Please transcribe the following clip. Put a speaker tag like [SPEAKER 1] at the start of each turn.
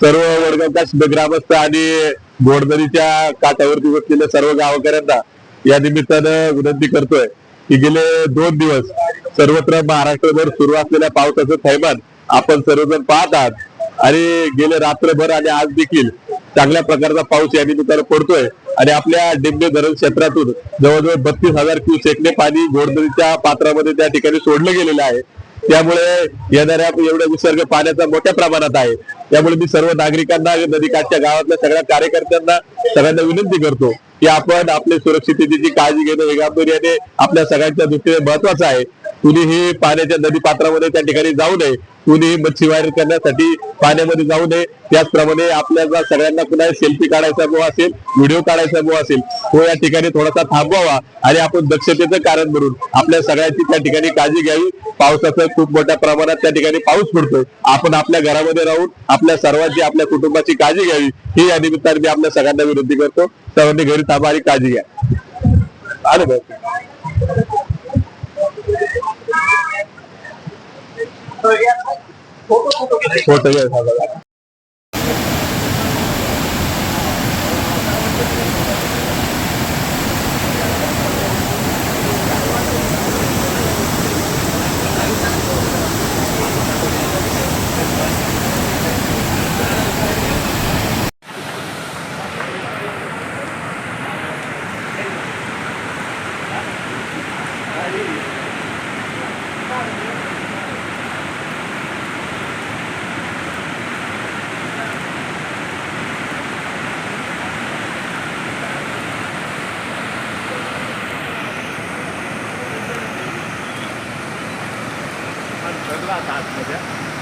[SPEAKER 1] सर्व वडगावच्या ग्रामस्थ आणि घोडदरीच्या काठावरती बसलेल्या सर्व गावकऱ्यांना या निमित्तानं विनंती करतोय की गेले दोन दिवस सर्वत्र महाराष्ट्रभर सुरू असलेल्या पावसाचं थैमान आपण सर्वजण पाहत आहात. आणि गेले रात्रभर आणि आज देखील चांगल्या प्रकारचा पाऊस या निमित्तानं पडतोय. आणि आपल्या डिंबे धरण क्षेत्रातून जवळजवळ बत्तीस हजार क्युसेकने पाणी घोडदरीच्या पात्रामध्ये त्या ठिकाणी सोडलं गेलेलं आहे. त्यामुळे येणाऱ्या एवढा विसर्ग पाण्याचा मोठ्या प्रमाणात आहे. त्यामुळे मी सर्व नागरिकांना नदीकाठच्या गावातल्या सगळ्या कार्यकर्त्यांना सगळ्यांना विनंती करतो की आपण आपल्या सुरक्षिततेची काळजी घेणं हे गांभीर्याने आपल्या सगळ्यांच्या दृष्टीने महत्वाचं आहे. कुणीही पाण्याच्या नदी पात्रामध्ये त्या ठिकाणी जाऊ नये. कुणीही मच्छीमारी करण्यासाठी पाण्यामध्ये जाऊ नये. त्याचप्रमाणे आपल्याला सगळ्यांना कुणा सेल्फी काढायचा मोह असेल व्हिडिओ काढायचा मोह असेल तो या ठिकाणी थोडासा थांबवावा आणि आपण दक्षतेचं कारण म्हणून आपल्या सगळ्यांची त्या ठिकाणी काळजी घ्यावी. पावसाचं खूप मोठ्या प्रमाणात त्या ठिकाणी पाऊस पडतोय. आपण आपल्या घरामध्ये राहून आपल्या सर्वांची आपल्या कुटुंबाची काळजी घ्यावी ही या निमित्ताने मी आपल्या सगळ्यांना विनंती करतो. सर्वांनी घरी थांबा आणि काळजी घ्या. आलं बघ फोटो 一万三四千